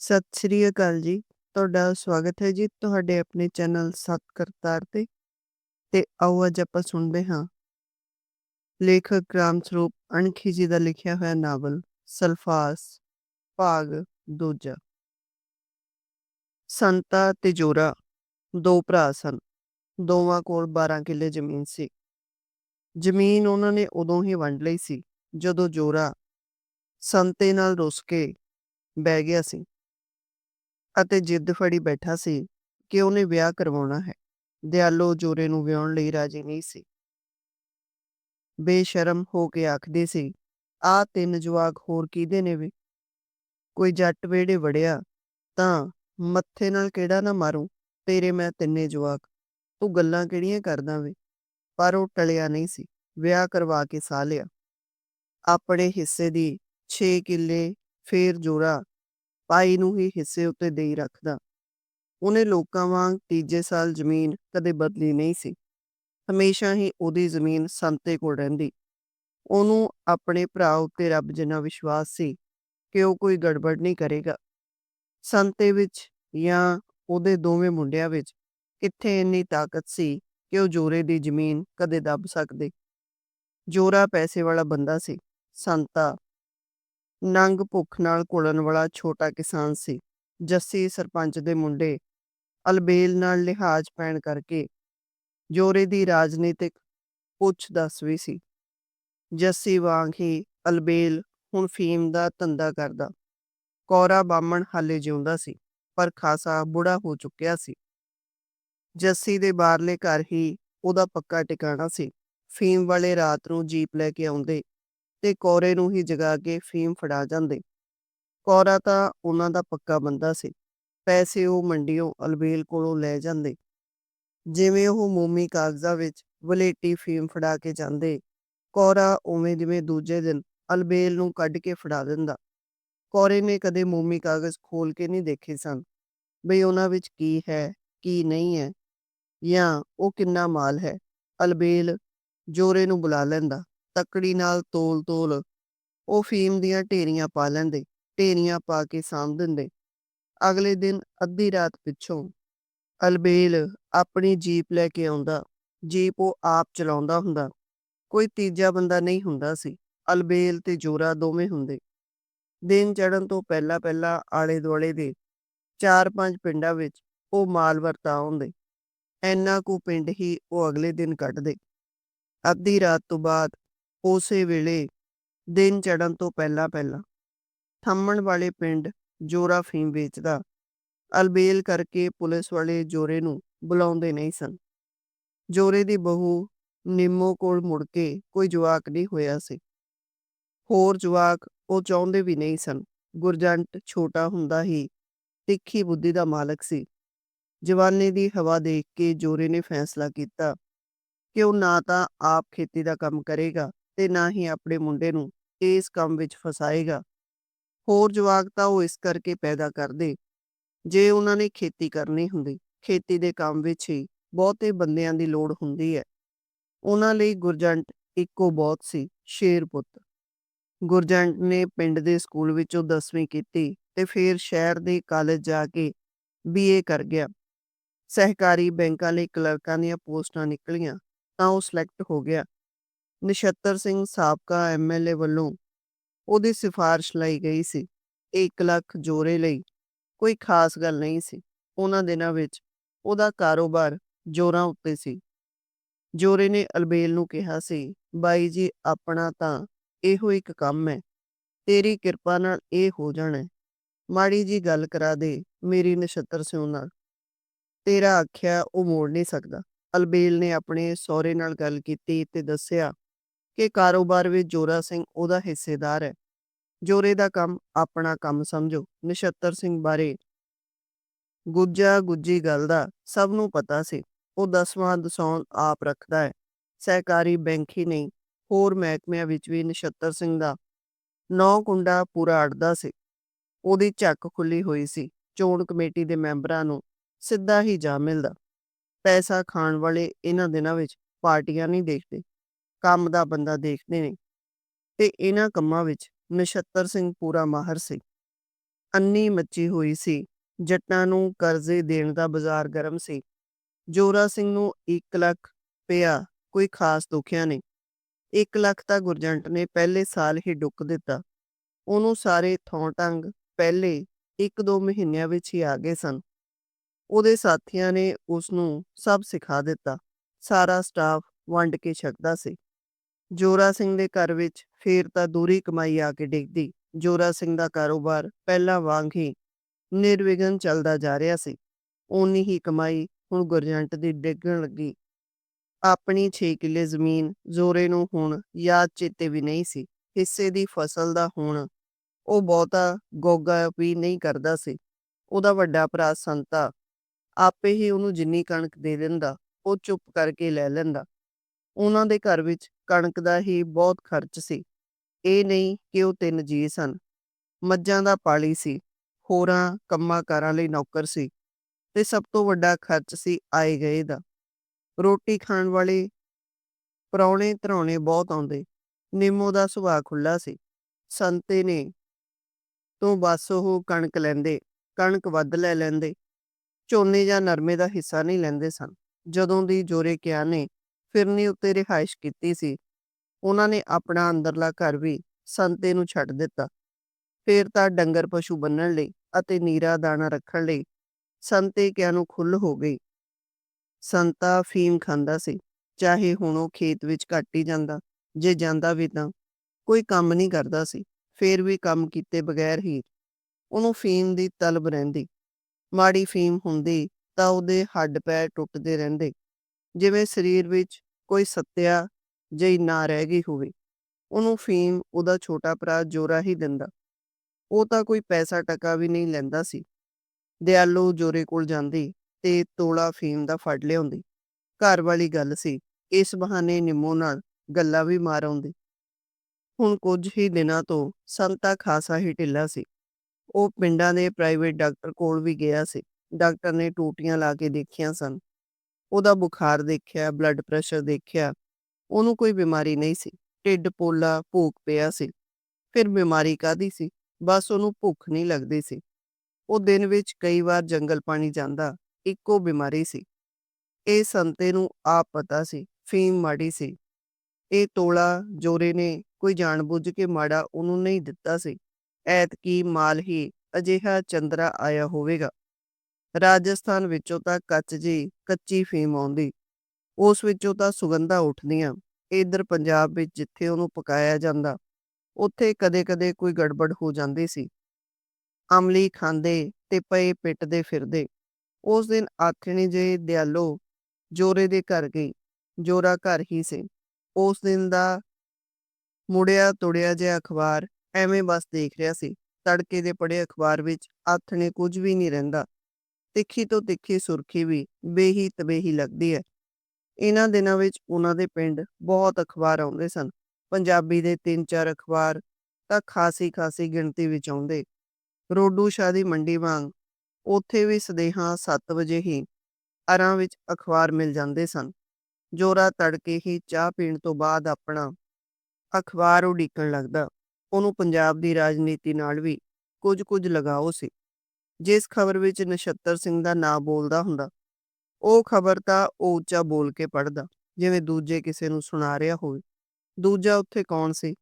ਸਤਿ ਸ੍ਰੀ ਅਕਾਲ ਜੀ। ਤੁਹਾਡਾ ਸਵਾਗਤ ਹੈ ਜੀ ਤੁਹਾਡੇ ਆਪਣੇ ਚੈਨਲ ਸੱਤ ਕਰਤਾਰ ਤੇ। ਤੇ ਆਓ ਅੱਜ ਆਪਾਂ ਸੁਣਦੇ ਹਾਂ। ਲੇਖਕ ਰਾਮ ਸਰੂਪ ਅਣਖੀ ਜੀ ਦਾ ਲਿਖਿਆ ਹੋਇਆ ਨਾਵਲ, ਸਲਫਾਸ, ਭਾਗ ਦੂਜਾ। ਸੰਤਾ ਤੇ ਜੋਰਾ, ਦੋ ਭਰਾ ਸਨ। ਦੋਵਾਂ ਕੋਲ 12 ਕਿੱਲੇ ਜ਼ਮੀਨ ਸੀ। ਜ਼ਮੀਨ ਉਹਨਾਂ ਨੇ ਉਦੋਂ ਹੀ ਵੰਡ ਲਈ ਸੀ, ਜਦੋਂ ਜੋਰਾ ਸੰਤੇ ਨਾਲ ਰੁੱਸ ਕੇ ਬਹਿ ਗਿਆ ਸੀ। ਅਤੇ ਜਿੱਦ ਫੜੀ ਬੈਠਾ ਸੀ ਕਿ ਉਹਨੇ ਵਿਆਹ ਕਰਵਾਉਣਾ ਹੈ। ਦਿਆਲੋ ਜੋਰੇ ਨੂੰ ਵਿਆਹਣ ਲਈ ਰਾਜੀ ਨਹੀਂ ਸੀ। ਬੇਸ਼ਰਮ ਹੋ ਕੇ ਆਖਦੇ ਸੀ ਆ ਤਿੰਨ ਜਵਾਕ ਹੋਰ ਕਿਹਦੇ ਨੇ ਵੇ? ਕੋਈ ਜੱਟ ਵੇੜੇ ਵੜਿਆ ਤਾਂ ਮੱਥੇ ਨਾਲ ਕਿਹੜਾ ਨਾ ਮਾਰੂ? ਤੇਰੇ ਮੈਂ ਤਿੰਨੇ ਜਵਾਕ, ਤੂੰ ਗੱਲਾਂ ਕਿਹੜੀਆਂ ਕਰਦਾ ਵੇ? ਪਰ ਉਹ ਟਲਿਆ ਨਹੀਂ ਸੀ, ਵਿਆਹ ਕਰਵਾ ਕੇ ਸਾਹ ਲਿਆ। ਆਪਣੇ ਹਿੱਸੇ ਦੀ 6 ਕਿੱਲੇ ਫੇਰ ਜੋਰਾ ਪਾਈ ਨੂੰ ਹੀ ਹਿੱਸੇ ਉੱਤੇ ਦੇਈ ਰੱਖਦਾ। ਉਹਨੇ ਲੋਕਾਂ ਵਾਂਗ ਤੀਜੇ ਸਾਲ ਜ਼ਮੀਨ ਕਦੇ ਬਦਲੀ ਨਹੀਂ ਸੀ। ਹਮੇਸ਼ਾ ਹੀ ਉਹਦੀ ਜ਼ਮੀਨ ਸੰਤੇ ਕੋਲ ਰਹਿੰਦੀ। ਉਹਨੂੰ ਆਪਣੇ ਭਰਾ ਉੱਤੇ ਰੱਬ ਜਿੰਨਾ ਵਿਸ਼ਵਾਸ ਸੀ ਕਿ ਉਹ ਕੋਈ ਗੜਬੜ ਨਹੀਂ ਕਰੇਗਾ। ਸੰਤੇ ਵਿੱਚ ਜਾਂ ਉਹਦੇ ਦੋਵੇਂ ਮੁੰਡਿਆਂ ਵਿੱਚ ਕਿੱਥੇ ਇੰਨੀ ਤਾਕਤ ਸੀ ਕਿ ਉਹ ਜੋਰੇ ਦੀ ਜ਼ਮੀਨ ਕਦੇ ਦੱਬ ਸਕਦੇ। ਜੋਰਾ ਪੈਸੇ ਵਾਲਾ ਬੰਦਾ ਸੀ, ਸੰਤਾ ਨੰਗ ਭੁੱਖ ਨਾਲ ਘੁਲਣ ਵਾਲਾ ਛੋਟਾ ਕਿਸਾਨ ਸੀ। ਜੱਸੀ ਸਰਪੰਚ ਦੇ ਮੁੰਡੇ ਅਲਬੇਲ ਨਾਲ ਲਿਹਾਜ਼ ਪੈਣ ਕਰਕੇ ਜੋਰੇ ਦੀ ਰਾਜਨੀਤਿਕ ਪੁੱਛ ਦੱਸ ਵੀ ਸੀ। ਜੱਸੀ ਵਾਂਗ ਹੀ ਅਲਬੇਲ ਹੁਣ ਫੀਮ ਦਾ ਧੰਦਾ ਕਰਦਾ। ਕੋਰਾ ਬਾਮਣ ਹਾਲੇ ਜਿਉਂਦਾ ਸੀ, ਪਰ ਖਾਸਾ ਬੁੜਾ ਹੋ ਚੁੱਕਿਆ ਸੀ। ਜੱਸੀ ਦੇ ਬਾਹਰਲੇ ਘਰ ਹੀ ਉਹਦਾ ਪੱਕਾ ਟਿਕਾਣਾ ਸੀ। ਫੀਮ ਵਾਲੇ ਰਾਤ ਨੂੰ ਜੀਪ ਲੈ ਕੇ ਆਉਂਦੇ ਤੇ ਕੋਰੇ ਨੂੰ ਹੀ ਜਗਾ ਕੇ ਫੀਮ ਫੜਾ ਜਾਂਦੇ। ਕੋਰਾ ਤਾਂ ਉਹਨਾਂ ਦਾ ਪੱਕਾ ਬੰਦਾ ਸੀ। ਪੈਸੇ ਉਹ ਮੰਡੀੋਂ ਅਲਬੇਲ ਕੋਲੋਂ ਲੈ ਜਾਂਦੇ। ਜਿਵੇਂ ਉਹ ਮੋਮੀ ਕਾਗਜ਼ਾਂ ਵਿੱਚ ਵਲੇਟੀ ਫੀਮ ਫੜਾ ਕੇ ਜਾਂਦੇ, ਕੌਰਾ ਉਵੇਂ ਜਿਵੇਂ ਦੂਜੇ ਦਿਨ ਅਲਬੇਲ ਨੂੰ ਕੱਢ ਕੇ ਫੜਾ ਦਿੰਦਾ। ਕੋਰੇ ਨੇ ਕਦੇ ਮੋਮੀ ਕਾਗਜ਼ ਖੋਲ ਕੇ ਨਹੀਂ ਦੇਖੇ ਸਨ, ਬਈ ਉਹਨਾਂ ਵਿੱਚ ਕੀ ਹੈ, ਕੀ ਨਹੀਂ ਹੈ, ਜਾਂ ਉਹ ਕਿੰਨਾ ਮਾਲ ਹੈ, ਅਲਬੇਲ ਜੋਰੇ ਨੂੰ ਬੁਲਾ ਲੈਂਦਾ। ਤਕੜੀ ਨਾਲ ਤੋਲ ਤੋਲ ਉਹ ਫੀਮ ਦੀਆਂ ਢੇਰੀਆਂ ਪਾ ਲੈਂਦੇ, ਢੇਰੀਆਂ ਪਾ ਕੇ ਸਾਂਭ ਦਿੰਦੇ। ਅਗਲੇ ਦਿਨ ਅੱਧੀ ਰਾਤ ਪਿੱਛੋਂ ਅਲਬੇਲ ਆਪਣੀ ਜੀਪ ਲੈ ਕੇ ਆਉਂਦਾ। ਜੀਪ ਉਹ ਆਪ ਚਲਾਉਂਦਾ ਹੁੰਦਾ। ਕੋਈ ਤੀਜਾ ਬੰਦਾ ਨਹੀਂ ਹੁੰਦਾ ਸੀ। ਅਲਬੇਲ ਤੇ ਜੋਰਾ ਦੋਵੇਂ ਹੁੰਦੇ। ਦਿਨ ਚੜਨ ਤੋਂ ਪਹਿਲਾਂ ਪਹਿਲਾਂ ਆਲੇ ਦੁਆਲੇ ਦੇ ਚਾਰ ਪੰਜ ਪਿੰਡਾਂ ਵਿੱਚ ਉਹ ਮਾਲ ਵਰਤਾ ਆਉਂਦੇ। ਐਨਾ ਕੁ ਪਿੰਡ ਹੀ ਉਹ ਅਗਲੇ ਦਿਨ ਕੱਢਦੇ ਅੱਧੀ ਰਾਤ ਤੋਂ ਬਾਅਦ ਉਸੇ ਵੇਲੇ ਦਿਨ ਚੜਨ ਤੋਂ ਪਹਿਲਾਂ ਪਹਿਲਾਂ ਥੰਮਣ ਵਾਲੇ ਪਿੰਡ ਜੋਰਾ ਫੀਮ ਵੇਚਦਾ ਅਲਬੇਲ ਕਰਕੇ ਪੁਲਿਸ ਵਾਲੇ ਜੋਰੇ ਨੂੰ ਬੁਲਾਉਂਦੇ ਨਹੀਂ ਸਨ। ਜੋਰੇ ਦੀ ਬਹੂ ਨਿੰਮੋ ਕੋਲ ਮੁੜ ਕੇ ਕੋਈ ਜਵਾਕ ਨਹੀਂ ਹੋਇਆ ਸੀ। ਹੋਰ ਜਵਾਕ ਉਹ ਚਾਹੁੰਦੇ ਵੀ ਨਹੀਂ ਸਨ। ਗੁਰਜੰਟ ਛੋਟਾ ਹੁੰਦਾ ਹੀ ਤਿੱਖੀ ਬੁੱਧੀ ਦਾ ਮਾਲਕ ਸੀ। ਜਵਾਨੀ ਦੀ ਹਵਾ ਦੇਖ ਕੇ ਜੋਰੇ ਨੇ ਫੈਸਲਾ ਕੀਤਾ ਕਿ ਉਹ ਨਾ ਤਾਂ ਆਪ ਖੇਤੀ ਦਾ ਕੰਮ ਕਰੇਗਾ ਤੇ ਨਾ ਹੀ ਆਪਣੇ ਮੁੰਡੇ ਨੂੰ ਇਸ ਕੰਮ ਵਿੱਚ ਫਸਾਏਗਾ। ਹੋਰ ਜਵਾਕ ਤਾਂ ਉਹ ਇਸ ਕਰਕੇ ਪੈਦਾ ਕਰਦੇ, ਜੇ ਉਹਨਾਂ ਨੇ ਖੇਤੀ ਕਰਨੀ ਹੁੰਦੀ। ਖੇਤੀ ਦੇ ਕੰਮ ਵਿੱਚ ਹੀ ਬਹੁਤੇ ਬੰਦਿਆਂ ਦੀ ਲੋੜ ਹੁੰਦੀ ਹੈ। ਉਹਨਾਂ ਲਈ ਗੁਰਜੰਟ ਇੱਕੋ ਬਹੁਤ ਸੀ, ਸ਼ੇਰ ਪੁੱਤ। ਗੁਰਜੰਟ ਨੇ ਪਿੰਡ ਦੇ ਸਕੂਲ ਵਿੱਚੋਂ 10ਵੀਂ ਕੀਤੀ ਤੇ ਫਿਰ ਸ਼ਹਿਰ ਦੇ ਕਾਲਜ ਜਾ ਕੇ ਬੀਏ ਕਰ ਗਿਆ। ਸਹਿਕਾਰੀ ਬੈਂਕਾਂ ਲਈ ਕਲਰਕਾਂ ਦੀਆਂ ਪੋਸਟਾਂ ਨਿਕਲੀਆਂ ਤਾਂ ਉਹ ਸਿਲੈਕਟ ਹੋ ਗਿਆ। ਨਛੱਤਰ ਸਿੰਘ ਸਾਬਕਾ ਐਮਐਲਏ ਵੱਲੋਂ ਉਹਦੀ ਸਿਫਾਰਿਸ਼ ਲਈ ਗਈ ਸੀ 1 ਲੱਖ ਜੋਰੇ ਲਈ, ਕੋਈ ਖਾਸ ਗੱਲ ਨਹੀਂ ਸੀ। ਉਹਨਾਂ ਦਿਨਾਂ ਵਿੱਚ ਉਹਦਾ ਕਾਰੋਬਾਰ ਜੋਰਾਂ ਉੱਤੇ ਸੀ। ਜੋਰੇ ਨੇ ਅਲਬੇਲ ਨੂੰ ਕਿਹਾ ਸੀ, ਬਾਈ ਜੀ, ਆਪਣਾ ਤਾਂ ਇਹੋ ਇੱਕ ਕੰਮ ਹੈ, ਤੇਰੀ ਕਿਰਪਾ ਨਾਲ ਇਹ ਹੋ ਜਾਣਾ ਮਾੜੀ ਜੀ ਗੱਲ ਕਰਾ ਦੇ ਮੇਰੀ ਨਛੱਤਰ ਸਿਉ ਨਾਲ। ਤੇਰਾ ਆਖਿਆ ਉਹ ਮੋੜ ਨਹੀਂ ਸਕਦਾ। ਅਲਬੇਲ ਨੇ ਆਪਣੇ ਸਹੁਰੇ ਨਾਲ ਗੱਲ ਕੀਤੀ ਤੇ ਦੱਸਿਆ ਕਿ ਕਾਰੋਬਾਰ ਵਿੱਚ ਜੋਰਾ ਸਿੰਘ ਉਹਦਾ ਹਿੱਸੇਦਾਰ ਹੈ। ਜੋਰੇ ਦਾ ਕੰਮ ਆਪਣਾ ਕੰਮ ਸਮਝੋ, ਨਛੱਤਰ ਸਿੰਘ ਬਾਰੇ। ਗੁੱਜਾ ਗੁੱਜੀ ਗੱਲ ਦਾ ਸਭ ਨੂੰ ਪਤਾ ਸੀ, ਉਹ ਦਸਵਾਂ ਦਸੌਂ ਆਪ ਰੱਖਦਾ ਹੈ। ਸਹਿਕਾਰੀ ਬੈਂਕ ਹੀ ਨਹੀਂ, ਹੋਰ ਮਹਿਕਮਿਆਂ ਵਿੱਚ ਵੀ ਨਛੱਤਰ ਸਿੰਘ ਦਾ ਨੌ ਕੁੰਡਾ ਪੂਰਾ ਅੜਦਾ ਸੀ। ਉਹਦੀ ਝੱਕ ਖੁੱਲੀ ਹੋਈ ਸੀ, ਚੋਣ ਕਮੇਟੀ ਦੇ ਮੈਂਬਰਾਂ ਨੂੰ ਸਿੱਧਾ ਹੀ ਜਾ ਮਿਲਦਾ। ਪੈਸਾ ਖਾਣ ਵਾਲੇ ਇਹਨਾਂ ਦਿਨਾਂ ਵਿੱਚ ਪਾਰਟੀਆਂ ਨਹੀਂ ਦੇਖਦੇ। ਕੰਮ ਦਾ ਬੰਦਾ ਦੇਖਦੇ ਨੇ। ਤੇ ਇਹਨਾਂ ਕੰਮਾਂ ਵਿੱਚ ਨਛੱਤਰ ਸਿੰਘ ਪੂਰਾ ਮਾਹਰ ਸੀ। ਅੰਨੀ ਮੱਚੀ ਹੋਈ ਸੀ। ਜੱਟਾਂ ਨੂੰ ਕਰਜ਼ੇ ਦੇਣ ਦਾ ਬਾਜ਼ਾਰ ਗਰਮ ਸੀ। ਜੋਰਾ ਸਿੰਘ ਨੂੰ 1 ਲੱਖ ਪਿਆ, ਕੋਈ ਖਾਸ ਦੁਖਿਆ ਨਹੀਂ। 1 ਲੱਖ ਤਾਂ ਗੁਰਜੰਟ ਨੇ ਪਹਿਲੇ ਸਾਲ ਹੀ ਡੁੱਕ ਦਿੱਤਾ। ਉਹਨੂੰ ਸਾਰੇ ਥੋਂ ਟੰਗ ਪਹਿਲੇ 1-2 ਮਹੀਨਿਆਂ ਵਿੱਚ ਹੀ ਆ ਗਏ ਸਨ। ਉਹਦੇ ਸਾਥੀਆਂ ਨੇ ਉਸ ਨੂੰ ਸਭ ਸਿਖਾ ਦਿੱਤਾ। ਸਾਰਾ ਸਟਾਫ ਵੰਡ ਕੇ ਛਕਦਾ ਸੀ। ਜੋਰਾ ਸਿੰਘ ਦੇ ਘਰ ਵਿੱਚ ਫੇਰ ਤਾਂ ਦੂਰੀ ਕਮਾਈ ਆ ਕੇ ਡਿੱਗਦੀ। ਜੋਰਾ ਸਿੰਘ ਦਾ ਕਾਰੋਬਾਰ ਪਹਿਲਾਂ ਵਾਂਗ ਹੀ ਨਿਰਵਿਘਨ ਚੱਲਦਾ ਜਾ ਰਿਹਾ ਸੀ। ਓਨੀ ਹੀ ਕਮਾਈ ਹੁਣ ਗੁਰਜੰਟ ਦੀ ਡਿੱਗਣ ਲੱਗੀ। ਆਪਣੀ 6 ਕਿੱਲੇ ਜ਼ਮੀਨ ਜ਼ੋਰੇ ਨੂੰ ਹੁਣ ਯਾਦ ਚੇਤੇ ਵੀ ਨਹੀਂ ਸੀ। ਹਿੱਸੇ ਦੀ ਫਸਲ ਦਾ ਹੁਣ ਉਹ ਬਹੁਤਾ ਗੋਗਾ ਵੀ ਨਹੀਂ ਕਰਦਾ ਸੀ। ਉਹਦਾ ਵੱਡਾ ਭਰਾ ਸੰਤਾ ਆਪੇ ਹੀ ਉਹਨੂੰ ਜਿੰਨੀ ਕਣਕ ਦੇ ਦਿੰਦਾ, ਉਹ ਚੁੱਪ ਕਰਕੇ ਲੈ ਲੈਂਦਾ। ਉਹਨਾਂ ਦੇ ਘਰ ਵਿੱਚ ਕਣਕ ਦਾ ਹੀ ਬਹੁਤ ਖਰਚ ਸੀ। ਇਹ ਨਹੀਂ ਕਿ ਉਹ ਤਿੰਨ ਜੀ ਸਨ। ਮੱਝਾਂ ਦਾ ਪਾਲੀ ਸੀ। ਹੋਰਾਂ ਕੰਮਾਂ ਕਾਰਾਂ ਲਈ ਨੌਕਰ ਸੀ। ਤੇ ਸਭ ਤੋਂ ਵੱਡਾ ਖਰਚ ਸੀ ਆਏ ਗਏ ਦਾ। ਰੋਟੀ ਖਾਣ ਵਾਲੇ ਪ੍ਰਾਹੁਣੇ ਧਰਾਉਣੇ ਬਹੁਤ ਆਉਂਦੇ। ਨਿੰਮੋ ਦਾ ਸੁਭਾਅ ਖੁੱਲਾ ਸੀ। ਸੰਤੇ ਨੇ ਤੋਂ ਬਸ ਉਹ ਕਣਕ ਲੈਂਦੇ, ਕਣਕ ਵੱਧ ਲੈ ਲੈਂਦੇ। ਝੋਨੇ ਜਾਂ ਨਰਮੇ ਦਾ ਹਿੱਸਾ ਨਹੀਂ ਲੈਂਦੇ ਸਨ। ਜਦੋਂ ਦੀ ਜੋਰੇ ਕਿਆ ਨੇ ਫਿਰਨੀ ਉੱਤੇ ਰਿਹਾਇਸ਼ ਕੀਤੀ ਸੀ। ਉਹਨਾਂ ਨੇ ਆਪਣਾ ਅੰਦਰਲਾ ਘਰ ਵੀ ਸੰਤੇ ਨੂੰ ਛੱਡ ਦਿੱਤਾ। ਫੇਰ ਤਾਂ ਡੰਗਰ ਪਸ਼ੂ ਬੰਨਣ ਲਈ ਅਤੇ ਨੀਰਾ ਦਾਣਾ ਰੱਖਣ ਲਈ ਸੰਤੇ ਕਿਆ ਨੂੰ ਖੁੱਲ ਹੋ ਗਈ। ਸੰਤਾ ਫੀਮ ਖਾਂਦਾ ਸੀ, ਚਾਹੇ ਹੁਣ ਉਹ ਖੇਤ ਵਿੱਚ ਘੱਟ ਹੀ ਜਾਂਦਾ, ਜੇ ਜਾਂਦਾ ਵੀ ਤਾਂ। ਕੋਈ ਕੰਮ ਨਹੀਂ ਕਰਦਾ ਸੀ, ਫੇਰ ਵੀ ਕੰਮ ਕੀਤੇ ਬਗੈਰ ਹੀ। ਉਹਨੂੰ ਫੀਮ ਦੀ ਤਲਬ ਰਹਿੰਦੀ। ਮਾੜੀ ਫੀਮ ਹੁੰਦੀ ਤਾਂ ਉਹਦੇ ਹੱਡ ਪੈਰ ਟੁੱਟਦੇ ਰਹਿੰਦੇ। ਜਿਵੇਂ ਸਰੀਰ ਵਿੱਚ ਕੋਈ ਸੱਤਿਆ ਜਿਹੀ ਨਾ ਰਹਿ ਗਈ ਹੋਵੇ। ਉਹਨੂੰ ਫੀਮ ਉਹਦਾ ਛੋਟਾ ਭਰਾ ਜੋਰਾ ਹੀ ਦਿੰਦਾ। ਉਹ ਤਾਂ ਕੋਈ ਪੈਸਾ ਟਕਾ ਵੀ ਨਹੀਂ ਲੈਂਦਾ ਸੀ। ਦਿਆਲੋ ਜੋਰੇ ਕੋਲ ਜਾਂਦੀ ਤੇ ਤੋਲਾ ਫੀਮ ਦਾ ਫੜ ਲਿਆਉਂਦੀ। ਘਰ ਵਾਲੀ ਗੱਲ ਸੀ, ਇਸ ਬਹਾਨੇ ਨਿੰਮੋ ਨਾਲ ਗੱਲਾਂ ਵੀ ਮਾਰ ਆਉਂਦੀ। ਹੁਣ ਕੁਝ ਹੀ ਦਿਨਾਂ ਤੋਂ ਸੰਤਾ ਖਾਸਾ ਹੀ ਢਿੱਲਾ ਸੀ। ਉਹ ਪਿੰਡਾਂ ਦੇ ਪ੍ਰਾਈਵੇਟ ਡਾਕਟਰ ਕੋਲ ਵੀ ਗਿਆ ਸੀ। ਡਾਕਟਰ ਨੇ ਟੂਟੀਆਂ ਲਾ ਕੇ ਦੇਖੀਆਂ ਸਨ। ਉਹਦਾ ਬੁਖਾਰ ਦੇਖਿਆ ਬਲੱਡ ਪ੍ਰੈਸ਼ਰ ਦੇਖਿਆ, ਉਹਨੂੰ ਕੋਈ ਬਿਮਾਰੀ ਨਹੀਂ ਸੀ। ਢਿੱਡ ਪੋਲਾ, ਭੂਖ ਪਿਆ ਸੀ। ਫਿਰ ਬਿਮਾਰੀ ਕਾਦੀ ਸੀ? ਬਸ ਉਹਨੂੰ ਭੁੱਖ ਨਹੀਂ ਲੱਗਦੀ ਸੀ। ਉਹ ਦਿਨ ਵਿੱਚ ਕਈ ਵਾਰ ਜੰਗਲ ਪਾਣੀ ਜਾਂਦਾ, ਇੱਕੋ ਬਿਮਾਰੀ ਸੀ। ਇਹ ਸੰਤੇ ਨੂੰ ਆਪ ਪਤਾ ਸੀ, ਫੀਮ ਮਾੜੀ ਸੀ। ਇਹ ਤੋਲਾ ਜੋਰੇ ਨੇ ਕੋਈ ਜਾਣਬੁੱਝ ਕੇ ਮਾੜਾ ਉਹਨੂੰ ਨਹੀਂ ਦਿੱਤਾ ਸੀ। ਐਤਕੀ ਮਾਲ ਹੀ ਅਜਿਹਾ ਚੰਦਰਾ ਆਇਆ ਹੋਵੇਗਾ। ਰਾਜਸਥਾਨ ਵਿੱਚੋਂ ਤਾਂ ਕੱਚ ਜੀ ਕੱਚੀ ਫੀਮ ਆਉਂਦੀ। ਉਸ ਵਿੱਚੋਂ ਤਾਂ ਸੁਗੰਧਾਂ ਉੱਠਦੀਆਂ। ਇਧਰ ਪੰਜਾਬ ਵਿੱਚ ਜਿੱਥੇ ਉਹਨੂੰ ਪਕਾਇਆ ਜਾਂਦਾ, ਉੱਥੇ ਕਦੇ-ਕਦੇ ਕੋਈ ਗੜਬੜ ਹੋ ਜਾਂਦੀ ਸੀ। ਅਮਲੀ ਖਾਂਦੇ ਤੇ ਪਏ ਪਿੱਟਦੇ ਫਿਰਦੇ। ਉਸ ਦਿਨ ਆਥਣੇ ਜੇ ਦਿਆਲੋ ਜੋਰੇ ਦੇ ਘਰ ਗਈ। ਜੋਰਾ ਘਰ ਹੀ ਸੀ। ਉਸ ਦਿਨ ਦਾ ਮੁੜਿਆ ਤੁੜਿਆ ਜਿਹਾ ਅਖਬਾਰ ਐਵੇਂ ਬਸ ਦੇਖ ਰਿਹਾ ਸੀ। ਤੜਕੇ ਦੇ ਪੜੇ ਅਖਬਾਰ ਵਿੱਚ ਆਥਣੇ ਕੁਝ ਵੀ ਨਹੀਂ ਰਹਿੰਦਾ। ਤਿੱਖੀ ਤੋਂ ਤਿੱਖੀ ਸੁਰਖੀ ਵੀ ਬੇਹੀ ਤਬੇਹੀ ਲੱਗਦੀ ਹੈ। ਇਹਨਾਂ ਦਿਨਾਂ ਵਿੱਚ ਉਹਨਾਂ ਦੇ ਪਿੰਡ ਬਹੁਤ ਅਖਬਾਰ ਆਉਂਦੇ ਸਨ। ਪੰਜਾਬੀ ਦੇ 3-4 ਅਖਬਾਰ ਤਾਂ ਖਾਸੀ ਖਾਸੀ ਗਿਣਤੀ ਵਿੱਚ ਆਉਂਦੇ। ਰੋਡੂ ਸ਼ਾਹ ਦੀ ਮੰਡੀ ਵਾਂਗ ਉੱਥੇ ਵੀ ਸਦੇਹਾਂ 7 ਵਜੇ ਹੀ ਅਰਾਂ ਵਿੱਚ ਅਖਬਾਰ ਮਿਲ ਜਾਂਦੇ ਸਨ। ਜੋਰਾ ਤੜਕੇ ਹੀ ਚਾਹ ਪੀਣ ਤੋਂ ਬਾਅਦ ਆਪਣਾ ਅਖਬਾਰ ਉਡੀਕਣ ਲੱਗਦਾ। ਉਹਨੂੰ ਪੰਜਾਬ ਦੀ ਰਾਜਨੀਤੀ ਨਾਲ ਵੀ ਕੁਝ ਕੁਝ ਲਗਾਓ ਸੀ। ਜਿਸ ਖਬਰ ਵਿੱਚ ਨਛੱਤਰ ਸਿੰਘ ਦਾ ਨਾਂ ਬੋਲਦਾ ਹੁੰਦਾ, ਉਹ ਖਬਰ ਤਾਂ ਉਹ ਉੱਚਾ ਬੋਲ ਕੇ ਪੜਦਾ ਜਿਵੇਂ ਦੂਜੇ ਕਿਸੇ ਨੂੰ ਸੁਣਾ ਰਿਹਾ ਹੋਵੇ। ਦੂਜਾ ਉੱਥੇ ਕੌਣ ਸੀ?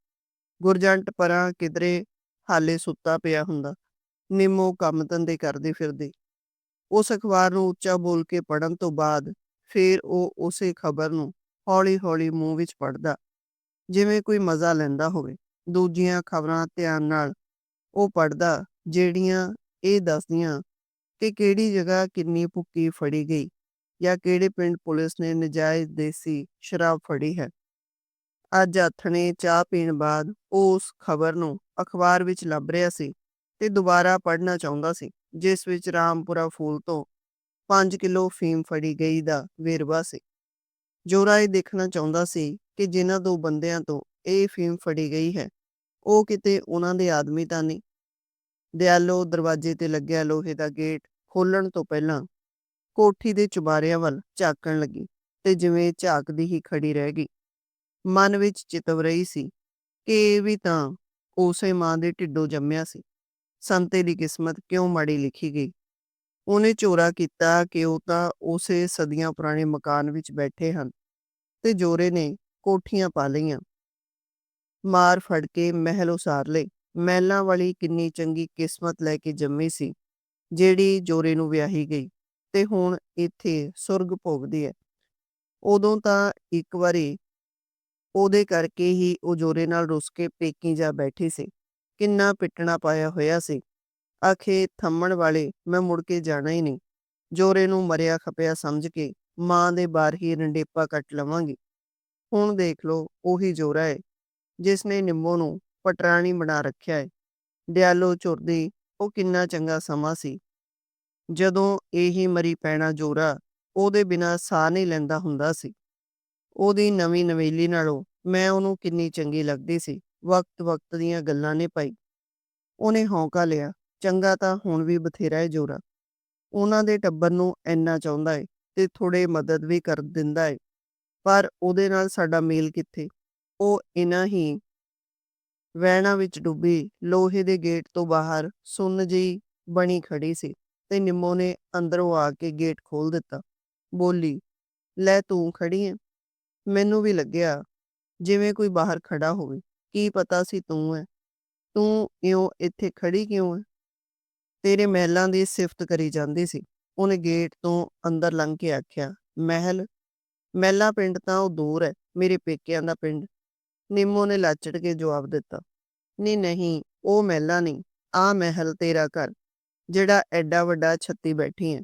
ਗੁਰਜੰਟ ਪਰਾਂ ਕਿਧਰੇ ਹਾਲੇ ਸੁੱਤਾ ਪਿਆ ਹੁੰਦਾ, ਨਿੰਮੋ ਕੰਮ ਧੰਦੇ ਕਰਦੀ ਫਿਰਦੀ। ਉਸ ਅਖਬਾਰ ਨੂੰ ਉੱਚਾ ਬੋਲ ਕੇ ਪੜਨ ਤੋਂ ਬਾਅਦ ਫਿਰ ਉਹ ਉਸੇ ਖਬਰ ਨੂੰ ਹੌਲੀ-ਹੌਲੀ ਮੂੰਹ ਵਿੱਚ ਪੜਦਾ ਜਿਵੇਂ ਕੋਈ ਮਜ਼ਾ ਲੈਂਦਾ ਹੋਵੇ। ਦੂਜੀਆਂ ਖਬਰਾਂ ਧਿਆਨ ਨਾਲ ਉਹ ਪੜਦਾ ਜਿਹੜੀਆਂ ਇਹ ਦੱਸਦੀਆਂ ਕਿ ਕਿਹੜੀ ਜਗ੍ਹਾ ਕਿੰਨੀ ਭੁੱਕੀ ਫੜੀ ਗਈ ਜਾਂ ਕਿਹੜੇ ਪਿੰਡ ਪੁਲਿਸ ਨੇ ਨਜਾਇਜ਼ ਦੇਸੀ ਸ਼ਰਾਬ ਫੜੀ ਹੈ। ਅੱਜ ਆਥਣੇ ਚਾਹ ਪੀਣ ਬਾਅਦ ਉਹ ਉਸ ਖਬਰ ਨੂੰ ਅਖਬਾਰ ਵਿੱਚ ਲੱਭ ਰਿਹਾ ਸੀ ਤੇ ਦੁਬਾਰਾ ਪੜ੍ਹਨਾ ਚਾਹੁੰਦਾ ਸੀ, ਜਿਸ ਵਿੱਚ ਰਾਮਪੁਰਾ ਫੂਲ ਤੋਂ 5 ਕਿਲੋ ਫੀਮ ਫੜੀ ਗਈ ਦਾ ਵੇਰਵਾ ਸੀ। ਜੋਰਾ ਇਹ ਦੇਖਣਾ ਚਾਹੁੰਦਾ ਸੀ ਕਿ ਜਿਨ੍ਹਾਂ ਦੋ ਬੰਦਿਆਂ ਤੋਂ ਇਹ ਫੀਮ ਫੜੀ ਗਈ ਹੈ, ਉਹ ਕਿਤੇ ਉਹਨਾਂ ਦੇ ਆਦਮੀ ਤਾਂ ਨਹੀਂ। ਦਿਆਲੋ ਦਰਵਾਜ਼ੇ ਤੇ ਲੱਗਿਆ ਲੋਹੇ ਦਾ ਗੇਟ ਖੋਲਣ ਤੋਂ ਪਹਿਲਾਂ ਕੋਠੀ ਦੇ ਚੁਬਾਰਿਆਂ ਵੱਲ ਝਾਕਣ ਲੱਗੀ ਤੇ ਜਿਵੇਂ ਝਾਕਦੀ ਹੀ ਖੜੀ ਰਹਿ ਗਈ। ਮਨ ਵਿੱਚ ਚਿਤਵ ਰਹੀ ਸੀ ਕਿ ਇਹ ਵੀ ਤਾਂ ਉਸੇ ਮਾਂ ਦੇ ਢਿੱਡੋਂ ਜੰਮਿਆ ਸੀ। ਸੰਤੇ ਦੀ ਕਿਸਮਤ ਕਿਉਂ ਮਾੜੀ ਲਿਖੀ ਗਈ? ਉਹਨੇ ਚੋਰਾ ਕੀਤਾ ਕਿ ਉਹ ਤਾਂ ਉਸੇ ਸਦੀਆਂ ਪੁਰਾਣੇ ਮਕਾਨ ਵਿੱਚ ਬੈਠੇ ਹਨ ਤੇ ਜੋਰੇ ਨੇ ਕੋਠੀਆਂ ਪਾ ਲਈਆਂ। ਮਾਰ ਫੜ ਕੇ ਮਹਿਲ ਉਸਾਰ ਲਏ। ਮਹਿਲਾਂ ਵਾਲੀ ਕਿੰਨੀ ਚੰਗੀ ਕਿਸਮਤ ਲੈ ਕੇ ਜੰਮੀ ਸੀ, ਜਿਹੜੀ ਜੋਰੇ ਨੂੰ ਵਿਆਹੀ ਗਈ ਤੇ ਹੁਣ ਇੱਥੇ ਸੁਰਗ ਭੋਗਦੀ ਹੈ। ਉਦੋਂ ਤਾਂ ਇੱਕ ਵਾਰੀ ਉਹਦੇ ਕਰਕੇ ਹੀ ਉਹ ਜੋਰੇ ਨਾਲ ਰੁੱਸ ਕੇ ਪੇਕੀ ਜਾ ਬੈਠੀ ਸੀ। ਕਿੰਨਾ ਪਿੱਟਣਾ ਪਾਇਆ ਹੋਇਆ ਸੀ। ਆਖੇ, ਥੰਮਣ ਵਾਲੇ, ਮੈਂ ਮੁੜ ਕੇ ਜਾਣਾ ਹੀ ਨਹੀਂ। ਜੋਰੇ ਨੂੰ ਮਰਿਆ ਖਪਿਆ ਸਮਝ ਕੇ ਮਾਂ ਦੇ ਬਾਹਰ ਹੀ ਰੰਡੇਪਾ ਕੱਟ ਲਵਾਂਗੀ। ਹੁਣ ਦੇਖ ਲਓ, ਉਹੀ ਜੋਰਾ ਹੈ, ਜਿਸ ਨੇ ਨਿੰਮੋ ਨੂੰ ਪਟਰਾਣੀ ਬਣਾ ਰੱਖਿਆ ਹੈ ਦਿਆਲੋ ਚੁਰਦੀ ਉਹ ਕਿੰਨਾ ਚੰਗਾ ਸਮਾਂ ਸੀ। ਜਦੋਂ ਇਹੀ ਮਰੀ ਪੈਣਾ ਜੋਰਾ, ਉਹਦੇ ਬਿਨਾ ਸਾਹ ਨਹੀਂ ਲੈਂਦਾ ਹੁੰਦਾ ਸੀ। ਉਹਦੀ ਨਵੀਂ ਨਵੇਲੀ ਨਾਲੋਂ ਮੈਂ ਉਹਨੂੰ ਕਿੰਨੀ ਚੰਗੀ ਲੱਗਦੀ ਸੀ। ਵਕਤ ਵਕਤ ਦੀਆਂ ਗੱਲਾਂ ਨੇ ਪਾਈ ਉਹਨੇ ਹੌਂਕਾ ਲਿਆ, ਚੰਗਾ ਤਾਂ ਹੁਣ ਵੀ ਬਥੇਰਾ ਹੈ ਜੋਰਾ। ਉਹਨਾਂ ਦੇ ਟੱਬਰ ਨੂੰ ਇੰਨਾ ਚਾਹੁੰਦਾ ਏ ਤੇ ਥੋੜੇ ਮਦਦ ਵੀ ਕਰ ਦਿੰਦਾ ਏ। ਪਰ ਉਹਦੇ ਨਾਲ ਸਾਡਾ ਮੇਲ ਕਿੱਥੇ? ਉਹ ਇਨਾ ਹੀ ਵਹਿਣਾ ਵਿੱਚ ਡੁੱਬੀ ਲੋਹੇ ਦੇ ਗੇਟ ਤੋਂ ਬਾਹਰ ਸੁੰਨ ਜਿਹੀ ਬਣੀ ਖੜੀ ਸੀ ਤੇ ਨਿੰਮੋ ਨੇ ਅੰਦਰੋਂ ਆ ਕੇ ਗੇਟ ਖੋਲ ਦਿੱਤਾ। ਬੋਲੀ, ਲੈ ਤੂੰ ਖੜੀ ਹੈ ਮੈਨੂੰ ਵੀ ਲੱਗਿਆ ਜਿਵੇਂ ਕੋਈ ਬਾਹਰ ਖੜਾ ਹੋਵੇ। ਕੀ ਪਤਾ ਸੀ ਤੂੰ ਹੈ ਤੂੰ ਇਉਂ ਇੱਥੇ ਖੜੀ ਕਿਉਂ ਹੈ ਤੇਰੇ ਮਹਿਲਾਂ ਦੀ ਸਿਫਤ ਕਰੀ ਜਾਂਦੀ ਸੀ। ਉਹਨੇ ਗੇਟ ਤੋਂ ਅੰਦਰ ਲੰਘ ਕੇ ਆਖਿਆ, ਮਹਿਲ, ਮਹਿਲਾ ਪਿੰਡ ਤਾਂ ਉਹ ਦੂਰ ਹੈ ਮੇਰੇ ਪੇਕਿਆਂ ਦਾ ਪਿੰਡ ਨਿੰਮੋ ਨੇ ਲਾਚੜ ਕੇ ਜਵਾਬ ਦਿੱਤਾ ਨਹੀਂ ਨਹੀਂ, ਉਹ ਮਹਿਲਾ ਨਹੀਂ ਆ ਮਹਿਲ ਤੇਰਾ ਘਰ, ਜਿਹੜਾ ਐਡਾ ਵੱਡਾ ਛੱਤੀ ਬੈਠੀ ਹੈ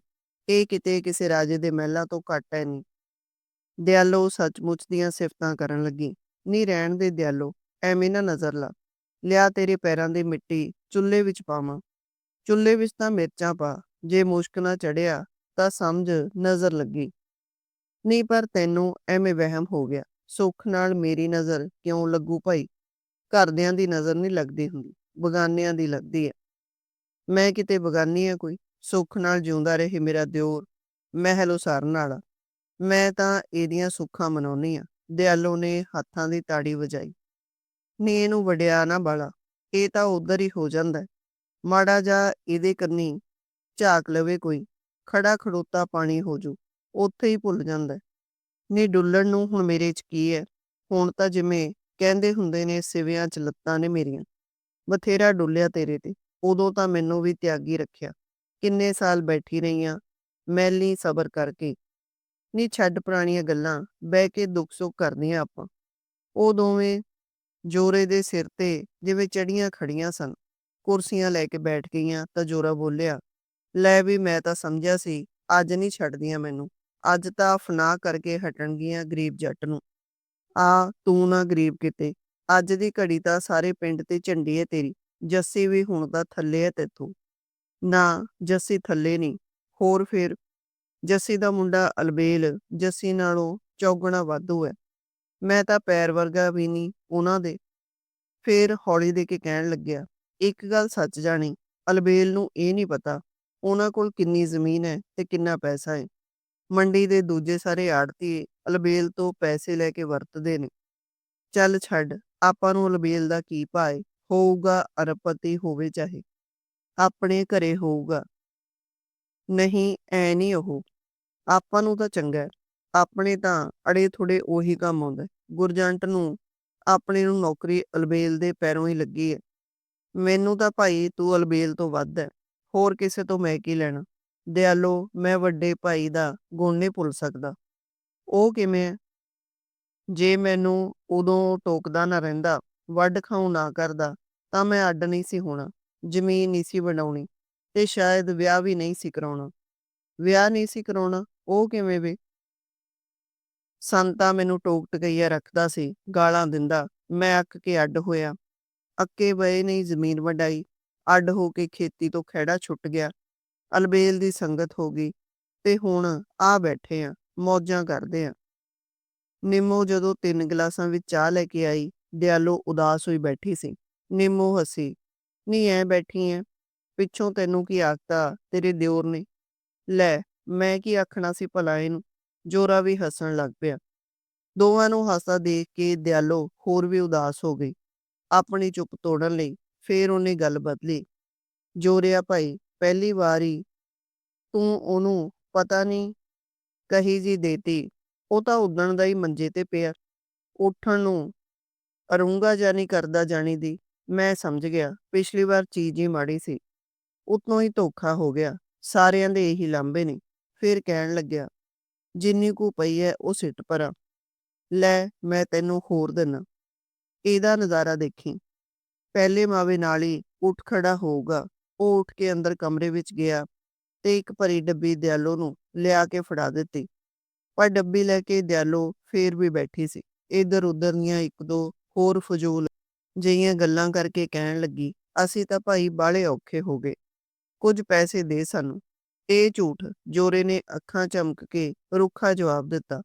ਇਹ ਕਿਤੇ ਕਿਸੇ ਰਾਜੇ ਦੇ ਮਹਿਲਾ ਤੋਂ ਘੱਟ ਹੈ ਨਹੀਂ। ਦਿਆਲੋ ਸੱਚਮੁੱਚ ਦੀਆਂ ਸਿਫਤਾਂ ਕਰਨ ਲੱਗੀ ਨਹੀਂ ਰਹਿਣ ਦੇ ਦਿਆਲੋ, ਐਵੇਂ ਨਾ ਨਜ਼ਰ ਲਾ। ਲਿਆ ਤੇਰੇ ਪੈਰਾਂ ਦੀ ਮਿੱਟੀ, ਚੁੱਲ੍ਹੇ ਵਿੱਚ ਪਾਵਾਂ। ਚੁੱਲ੍ਹੇ ਵਿੱਚ ਤਾਂ ਮਿਰਚਾਂ ਪਾ, ਜੇ ਮੁਸ਼ਕ ਨਾ ਚੜਿਆ ਤਾਂ ਸਮਝ ਨਜ਼ਰ ਲੱਗੀ। ਨਹੀਂ ਪਰ ਤੈਨੂੰ ਐਵੇਂ ਵਹਿਮ ਹੋ ਗਿਆ। ਸੁੱਖ ਨਾਲ ਮੇਰੀ ਨਜ਼ਰ ਕਿਉਂ ਲੱਗੂ ਭਾਈ? ਘਰਦਿਆਂ ਦੀ ਨਜ਼ਰ ਨਹੀਂ ਲੱਗਦੀ ਹੁੰਦੀ, ਬਗਾਨਿਆਂ ਦੀ ਲੱਗਦੀ ਹੈ ਮੈਂ ਕਿਤੇ ਬਗਾਨੀ ਆ ਕੋਈ, ਸੁੱਖ ਨਾਲ ਜਿਉਂਦਾ ਰਹੇ ਮੇਰਾ ਦਿਓਰ, ਮਹਿਲ ਉਸਾਰਨ ਵਾਲਾ। ਮੈਂ ਤਾਂ ਇਹਦੀਆਂ ਸੁੱਖਾਂ ਮਨਾਉਣੀ ਆ, ਦਿਆਲੋ ਨੇ ਹੱਥਾਂ ਦੀ ਤਾੜੀ ਵਜਾਈ। ਨੀ ਇਹਨੂੰ ਵਡਿਆ ਨਾ ਬਾਲਾ, ਇਹ ਤਾਂ ਉਧਰ ਹੀ ਹੋ ਜਾਂਦਾ ਮਾੜਾ ਜਾ ਇਹਦੇ ਕੰਨੀ ਝਾਕ ਲਵੇ ਕੋਈ ਖੜਾ ਖੜੋਤਾ ਪਾਣੀ ਹੋ ਜੂ, ਉੱਥੇ ਹੀ ਭੁੱਲ ਜਾਂਦਾ ਨੀ ਡੁੱਲਣ ਨੂੰ ਹੁਣ ਮੇਰੇ 'ਚ ਕੀ ਹੈ ਹੁਣ ਤਾਂ ਜਿਵੇਂ ਕਹਿੰਦੇ ਹੁੰਦੇ ਨੇ, ਸਿਵਿਆਂ 'ਚ ਲੱਤਾਂ ਨੇ ਮੇਰੀਆਂ। ਬਥੇਰਾ ਡੁੱਲਿਆ ਤੇਰੇ ਤੇ। ਉਦੋਂ ਤਾਂ ਮੈਨੂੰ ਵੀ ਤਿਆਗੀ ਰੱਖਿਆ। ਕਿੰਨੇ ਸਾਲ ਬੈਠੀ ਰਹੀਆਂ ਮੈਲੀ ਸਬਰ ਕਰਕੇ। ਨੀ ਛੱਡ ਪੁਰਾਣੀਆਂ ਗੱਲਾਂ, ਬਹਿ ਕੇ ਦੁੱਖ ਸੁੱਖ ਕਰਦੀਆਂ ਆਪਾਂ। ਉਹ ਦੋਵੇਂ ਜੋਰੇ ਦੇ ਸਿਰ ਤੇ ਜਿਵੇਂ ਚੜੀਆਂ ਖੜੀਆਂ ਸਨ। ਕੁਰਸੀਆਂ ਲੈ ਕੇ ਬੈਠ ਗਈਆਂ ਤਾਂ ਜੋਰਾ ਬੋਲਿਆ, ਲੈ ਵੀ ਮੈਂ ਤਾਂ ਸਮਝਿਆ ਸੀ, ਅੱਜ ਨਹੀਂ ਛੱਡਦੀਆਂ ਮੈਨੂੰ। ਅੱਜ ਤਾਂ ਫਨਾ ਕਰਕੇ ਹਟਣਗੀਆਂ ਗਰੀਬ ਜੱਟ ਨੂੰ। ਆ ਤੂੰ ਨਾ ਗਰੀਬ ਕਿਤੇ। ਅੱਜ ਦੀ ਘੜੀ ਤਾਂ ਸਾਰੇ ਪਿੰਡ ਤੇ ਝੰਡੀ ਹੈ ਤੇਰੀ। ਜੱਸੀ ਵੀ ਹੁਣ ਤਾਂ ਥੱਲੇ ਹੈ ਤੇਥੋਂ। ਨਾ, ਜੱਸੀ ਥੱਲੇ ਨਹੀਂ। ਹੋਰ ਫਿਰ? ਜੱਸੀ ਦਾ ਮੁੰਡਾ ਅਲਬੇਲ, ਜੱਸੀ ਨਾਲੋਂ ਚੌਗਣਾ ਵਾਧੂ ਹੈ ਮੈਂ ਤਾਂ ਪੈਰ ਵਰਗਾ ਵੀ ਨਹੀਂ ਉਹਨਾਂ ਦੇ। ਫਿਰ ਹੌਲੀ ਦੇ ਕੇ ਕਹਿਣ ਲੱਗਿਆ, ਇੱਕ ਗੱਲ ਸੱਚ ਜਾਣੀ, ਅਲਬੇਲ ਨੂੰ ਇਹ ਨਹੀਂ ਪਤਾ, ਉਹਨਾਂ ਕੋਲ ਕਿੰਨੀ ਜ਼ਮੀਨ ਹੈ ਤੇ ਕਿੰਨਾ ਪੈਸਾ ਹੈ ਮੰਡੀ ਦੇ ਦੂਜੇ ਸਾਰੇ ਆੜਤੀ ਅਲਬੇਲ ਤੋਂ ਪੈਸੇ ਲੈ ਕੇ ਵਰਤਦੇ ਨੇ। ਚੱਲ ਛੱਡ, ਆਪਾਂ ਨੂੰ ਅਲਬੇਲ ਦਾ ਕੀ ਭਾਏ ਹੋਊਗਾ ਅਰਬਪਤੀ ਹੋਵੇ ਚਾਹੇ। ਆਪਣੇ ਘਰੇ ਹੋਊਗਾ। ਨਹੀਂ, ਐ ਨਹੀਂ ਉਹ। ਆਪਾਂ ਨੂੰ ਤਾਂ ਚੰਗਾ ਆਪਣੇ ਤਾਂ ਅੜੇ ਥੋੜੇ ਉਹੀ ਕੰਮ ਆਉਂਦਾ ਗੁਰਜੰਟ ਨੂੰ ਆਪਣੇ ਨੂੰ ਨੌਕਰੀ ਅਲਬੇਲ ਦੇ ਪੈਰੋਂ ਹੀ ਲੱਗੀ ਹੈ ਮੈਨੂੰ ਤਾਂ ਭਾਈ ਤੂੰ ਅਲਬੇਲ ਤੋਂ ਵੱਧ ਹੈ ਹੋਰ ਕਿਸੇ ਤੋਂ ਮੈਂ ਕੀ ਲੈਣਾ? ਦਿਆਲੋ, ਮੈਂ ਵੱਡੇ ਭਾਈ ਦਾ ਗੁਣ ਨਹੀਂ ਭੁੱਲ ਸਕਦਾ। ਉਹ ਕਿਵੇਂ ਹੈ? ਜੇ ਮੈਨੂੰ ਉਦੋਂ ਟੋਕਦਾ ਨਾ ਰਹਿੰਦਾ, ਵੱਢ ਖਾਉ ਨਾ ਕਰਦਾ, ਤਾਂ ਮੈਂ ਅੱਡ ਨਹੀਂ ਸੀ ਹੋਣਾ, ਜ਼ਮੀਨ ਨਹੀਂ ਸੀ ਬਣਾਉਣੀ ਤੇ ਸ਼ਾਇਦ ਵਿਆਹ ਵੀ ਨਹੀਂ ਸੀ ਕਰਾਉਣਾ। ਵਿਆਹ ਨਹੀਂ ਸੀ ਕਰਾਉਣਾ? ਉਹ ਕਿਵੇਂ ਵੇ? ਸੰਤਾ ਮੈਨੂੰ ਟੋਕ ਟਕਈਆ ਰੱਖਦਾ ਸੀ, ਗਾਲਾਂ ਦਿੰਦਾ, ਮੈਂ ਅੱਕ ਕੇ ਅੱਡ ਹੋਇਆ। ਅੱਕੇ ਬਏ ਨਹੀਂ ਜ਼ਮੀਨ ਵੰਡਾਈ, ਅੱਡ ਹੋ ਕੇ ਖੇਤੀ ਤੋਂ ਖਹਿੜਾ ਛੁੱਟ ਗਿਆ। ਅਲਬੇਲ ਦੀ ਸੰਗਤ ਹੋ ਗਈ ਤੇ ਹੁਣ ਆ ਬੈਠੇ ਆ, ਮੌਜਾਂ ਕਰਦੇ ਆ। ਨਿੰਮੋ ਜਦੋਂ ਤਿੰਨ ਗਲਾਸਾਂ ਵਿੱਚ ਚਾਹ ਲੈ ਕੇ ਆਈ, ਦਿਆਲੋ ਉਦਾਸ ਹੋਈ ਬੈਠੀ ਸੀ। ਨਿੰਮੋ ਹਸੀ ਨਹੀਂ ਐ ਬੈਠੀ ਐ ਪਿੱਛੋਂ ਤੈਨੂੰ ਕੀ ਆਖਤਾ ਤੇਰੇ ਦਿਓਰ ਨੇ? ਲੈ, ਮੈਂ ਕੀ ਆਖਣਾ ਸੀ ਭਲਾ ਇਹਨੂੰ? ਜੋਰਾ ਵੀ ਹੱਸਣ ਲੱਗ ਪਿਆ। ਦੋਵਾਂ ਨੂੰ ਹੱਸਦਾ ਦੇਖ ਕੇ ਦਿਆਲੋ ਹੋਰ ਵੀ ਉਦਾਸ ਹੋ ਗਈ। ਆਪਣੀ ਚੁੱਪ ਤੋੜਨ ਲਈ ਫੇਰ ਉਹਨੇ ਗੱਲ ਬਦਲੀ। ਜੋਰਿਆ ਭਾਈ ਪਹਿਲੀ ਵਾਰੀ ਤੂੰ ਉਹਨੂੰ ਪਤਾ ਨਹੀਂ ਕਹੀ ਜੀ ਦੇਤੀ। ਉਹ ਤਾਂ ਉਦਣ ਦਾ ਹੀ ਮੰਜੇ ਤੇ ਪਿਆ। ਉੱਠਣ ਨੂੰ ਅਰੂੰਗਾ ਜਾਨੀ ਕਰਦਾ ਜਾਣੀ ਦੀ। ਮੈਂ ਸਮਝ ਗਿਆ, ਪਿਛਲੀ ਵਾਰ ਚੀਜ਼ ਹੀ ਮਾੜੀ ਸੀ। ਉਤੋਂ ਹੀ ਧੋਖਾ ਹੋ ਗਿਆ। ਸਾਰਿਆਂ ਦੇ ਇਹੀ ਲਾਂਬੇ ਨੇ। ਫਿਰ ਕਹਿਣ ਲੱਗਿਆ, ਜਿੰਨੀ ਕੁ ਪਈ ਐ ਉਹ ਸਿੱਟ ਪਰਾਂ। ਲੈ, ਮੈਂ ਤੈਨੂੰ ਹੋਰ ਦਿਨਾ। ਇਹਦਾ ਨਜ਼ਾਰਾ ਦੇਖੀ। ਪਹਿਲੇ ਮਾਵੇ ਨਾਲ ਹੀ ਉੱਠ ਖੜਾ ਹੋਊਗਾ। ਉਹ ਉੱਠ ਕੇ ਅੰਦਰ ਕਮਰੇ ਵਿੱਚ ਗਿਆ ਤੇ ਇੱਕ ਭਰੀ ਡੱਬੀ ਦਿਆਲੋ ਨੂੰ ਲਿਆ ਕੇ ਫੜਾ ਦਿੱਤੀ। ਪਰ ਡੱਬੀ ਲੈ ਕੇ ਦਿਆਲੋ ਫੇਰ ਵੀ ਬੈਠੀ ਸੀ। ਇਧਰ ਉਧਰ ਦੀਆਂ ਇੱਕ ਦੋ ਹੋਰ ਫਜ਼ੂਲ ਜਿਹੀਆਂ ਗੱਲਾਂ ਕਰਕੇ ਕਹਿਣ ਲੱਗੀ, ਅਸੀਂ ਤਾਂ ਭਾਈ ਬਾਲੇ ਔਖੇ ਹੋ ਗਏ। ਕੁਝ ਪੈਸੇ ਦੇ ਸਾਨੂੰ। ਇਹ ਝੂਠ ਜੋਰੇ ਨੇ ਅੱਖਾਂ ਚਮਕ ਕੇ ਰੁੱਖਾ ਜਵਾਬ ਦਿੱਤਾ।